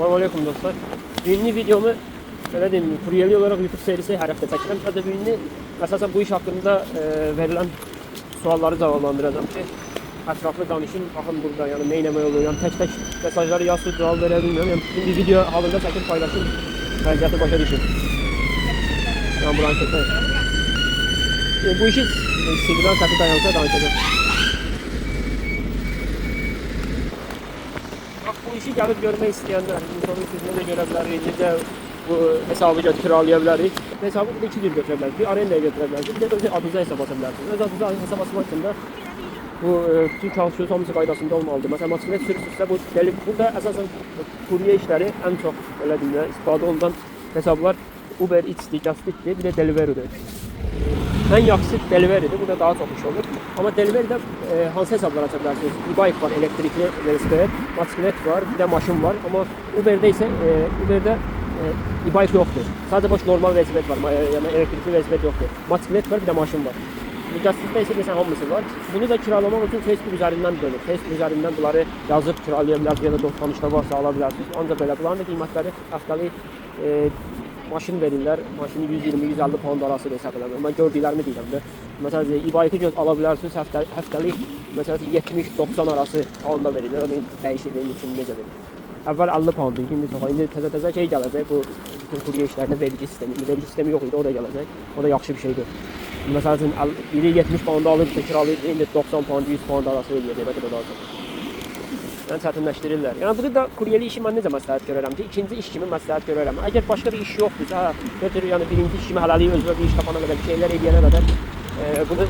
Selamünaleyküm dostlar. Ünlü videomu öyle diyeyim, kuryeli olarak YouTube serisi her hafta çekeceğim. Sadece ünlü esasen bu iş hakkında e, verilen sualları cevaplandıracağım ki etraflı danışın. Bakın burada yani ne ineme oluyor. Yani tek tek mesajları yazıp cevap verebilmiyorum. Yani bir video halinde çekip paylaşın. Vəziyyəti başa düşün. Yani bu anketler. E, bu işi e, signal səsi dayansa danışacağım. Bu işi gelip görmek isteyenler, insanın sözünü de görebiliriz, necə bu hesabı götür kiralayabiliriz. Hesabı bir iki cür götürebiliriz. Bir arendaya götürebiliriz, bir de öz adınıza hesap açabilirsiniz. Öz adınıza hesap açmak için de bu e, bütün çalışıyoruz hamısı qaydasında olmalıdır. Mesela motosiklet sürüsünüzsə bu deli, burada əsasən kurye işləri ən çox belə deyim də istifadə olunan hesablar Uber, Eats'dir, Just Eat'dir, bir də Deliveroo'dur. En yaxşısı Delivery'dir. Burada daha çok iş olur. Ama Delivery'de e, hansı hesablar aça bilərsiniz? E-bike var, elektrikli velosiped, motosiklet var, bir de maşın var. Ama Uber'de ise e, Uber'de e, e-bike yoktur. Sadece boş normal velosiped var. ma- Yani elektrikli velosiped yoktur. Motosiklet var, bir de maşın var. Justice'da ise mesela hamısı var. Bunu da kiralamak için Facebook üzerinden dönür. Facebook üzerinden bunları yazıp kiralayabilirsiniz ya da dost tanışda varsa alabilirsiniz. Ancak böyle bunların da kıymetleri haftalık e, maşın verirlər. Maşını 120-150 pound arası hesab edirəm. Mən gördüklərimi deyirəm də. Məsələn, e-bike göz ala bilərsiniz həftə, həftəlik məsələn 70-90 arası pounda verirlər. Onun dəyişikliyin üçün necə verir? Əvvəl 50 pound idi, indi çox. İndi təzə-təzə şey gələcək bu kurye işlərində vergi sistemi. Vergi sistemi yox idi, o da gələcək. O da yaxşı bir şeydir. Məsəl üçün əl- biri 70 pound alıb kiralayır, indi 90 pound, 100 pound arası eləyəcək, bəlkə də daha çox. Yəni çətinləşdirirlər. Yəni bunu da kuryeli işi mən necə məsləhət görərəm ki, ikinci iş kimi məsləhət görərəm. Əgər başqa bir iş yoxdursa, hə, götür yəni birinci iş kimi hələlik özünə bir iş tapana qədər, bir şeylər eləyənə qədər e, bunu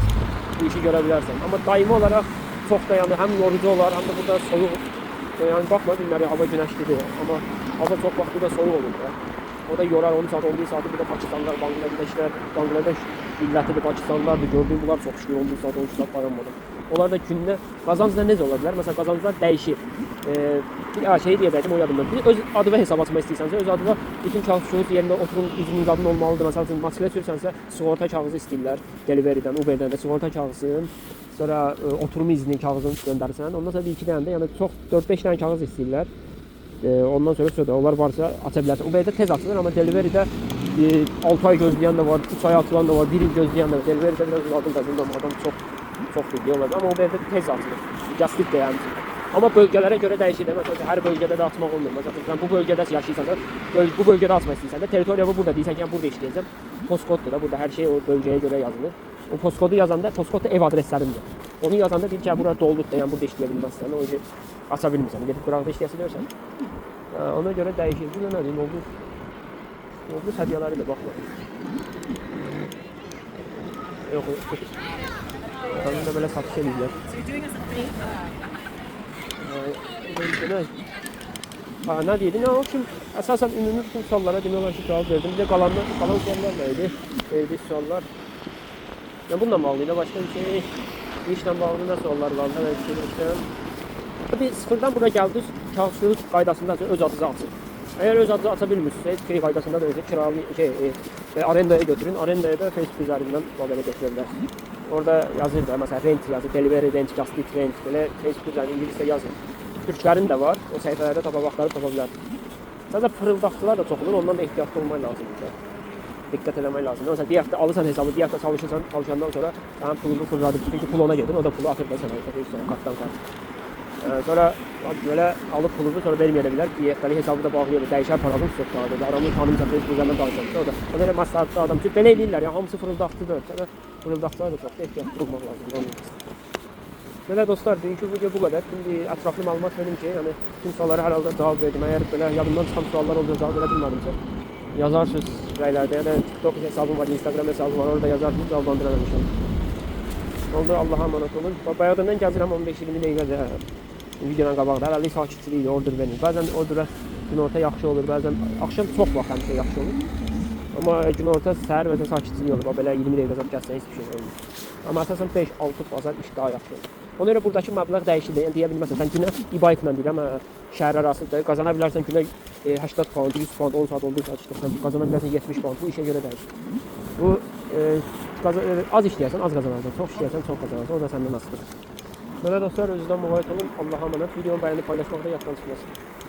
bu işi görə bilərsən. Amma daimi olaraq çox da yəni həm yorucu olar, həm də burada soyuq. E, yəni baxma günləri hava günəşlidir, amma hava çox vaxt burada soyuq olur da. O da yorar 10 saat, 11 saat bir de Pakistanlar, Bangladeşler, Bangladeş millətidir, Pakistanlardır. Gördüyüm bunlar çox işləyir 11 saat, 13 saat dayanmadan. Onlar da gündə qazancda necə ola bilər? Məsələn, qazanclar dəyişir. Ee, bir şey deyəcəkdim o yadımda. Bir öz adı və hesab açmaq istəyirsənsə, öz adı və bütün kağızınız yerində oturum izniniz adın olmalıdır. Məsəl üçün motosiklet sürürsənsə, sığorta kağızı istəyirlər. Deliverydən, Uberdən də sığorta kağızın, sonra e, oturum izni kağızını göndərsən. Ondan sonra bir iki dənə də, yəni çox 4-5 dənə kağız istəyirlər. E, ondan sonra sonra onlar varsa aça bilərsən. Uberdə tez açılır, amma Deliverydə e, 6 ay gözləyən də var, 3 ay açılan da var, 1 il gözləyən də var. Deliverydə biraz da bilmirəm, adam çox çox bilgi olacaq. Amma Uberdə tez açılır. Jastik də yəni. Amma bölgələrə görə dəyişir. də. Məsələn, hər bölgədə də açmaq olmur. Məsələn, sən bu bölgədə yaşayırsansa, böl- bu bölgədə açmaq istəyirsən də territoriya bu burada deyirsən ki, burada işləyəcəm. Postkoddur da, burada hər şey o bölgəyə görə yazılır. O postkodu yazanda, postkod da ev adreslərindir. Onu yazanda deyir ki, bura doludur da, yəni burada işləyə bilməzsən. O yüzden aça bilmirsən. Gedib qıraqda işləyəsə görsən. Hə, ona görə dəyişir. Bu da nə deyim, oldu. Oldu səviyyələri də baxma. Yox, de böyle satış edirlər. So you're doing us a favor. Demək. Ha, nə deyirdi? Nə o kim əsasən ümumi bütün suallara demək olar ki, cavab verdim. Bir də qalanlar, qalan suallar da idi. Verdi suallar. Ya bununla bağlı ilə başqa bir şey, bu işlə bağlı nə suallar var? Hələ bir şey düşünürəm. Bir sıfırdan bura gəldiniz, kağıtsızlıq qaydasında öz adınızı açın. Eğer öz adınızı aça bilmirsinizsə, kiri qaydasında da özü kiralı şey, e, arendaya götürün. Arendaya da Facebook üzerinden modele götürürlərsiniz. Orada yazır da mesela rent yazır, delivery rent, just rent böyle Facebook üzerinden İngilizce yazın. Türklerin de var. O sayfalarda tapa bakları tapa bilərsiniz. Sadece fırıldaqçılar da çox olur. Ondan da ehtiyatlı olmak lazımdır. Dikkat etmək lazımdır. Mesela bir hafta alırsan hesabı, bir hafta çalışırsan, çalışandan sonra sənin pulunu fırladır. Çünkü pul ona gelir, o da pulu atır da. Sonra kartdan kart. Ee, sonra böyle alıp pulunu sonra vermeyebilirler. Bir yetkili hesabı da bağlıyor. Değişer paralı çok daha da. Aramı tanımsa Facebook üzerinden danışırsa o da. O da maslahatlı adam. Çünkü böyle eləyirlər ya. Hamısı fırıldaqçıdır. Sonra fırıldaqçılar da çox ehtiyatlı olmaq lazımdır. Böyle dostlar, dünkü video bu kadar. Şimdi etraflı malumat verim ki, yani tüm sorulara herhalde cevap verdim. Eğer böyle yadımdan çıkan sorular oluyor, cevap verebilmedimse yazarsınız şeylerde ya da TikTok hesabım var, Instagram hesabım var, orada yazarsınız, cevaplandırırım inşallah. Oldu, Allah'a emanet olun. Bayağıdan gəlirəm 15-20 dəqiqədə videonun qabağında. Hələlik sakitçilikdir, order verin. Bəzən ordera günorta yaxşı olur, bəzən axşam çox vaxt həmişə yaxşı olur. Amma günorta səhər və sakitçilik olur. Belə 20 dəqiqə zat gəlsə heç bir şey olmur. Amma əsasən 5-6 bazar iş daha yaxşı olur. Ona görə buradakı məbləğ dəyişir. Yəni deyə bilməsən, sən günə e-bike ilə deyirəm, hə, şəhər arasında qazana bilərsən günə e, 80 pound, 100 pound, 10 saat olduğu saat işləsən, qazana bilərsən 70 pound. Bu işə görə dəyişir. Bu e, e, az işləyərsən, az qazanarsan, çox işləyərsən, çox qazanarsan. O da səndən asılıdır. Belə dostlar, özünüzdən müğayət olun. Allah'a emanet. Videomu bəyənib paylaşmaqda yaddan çıxmasın.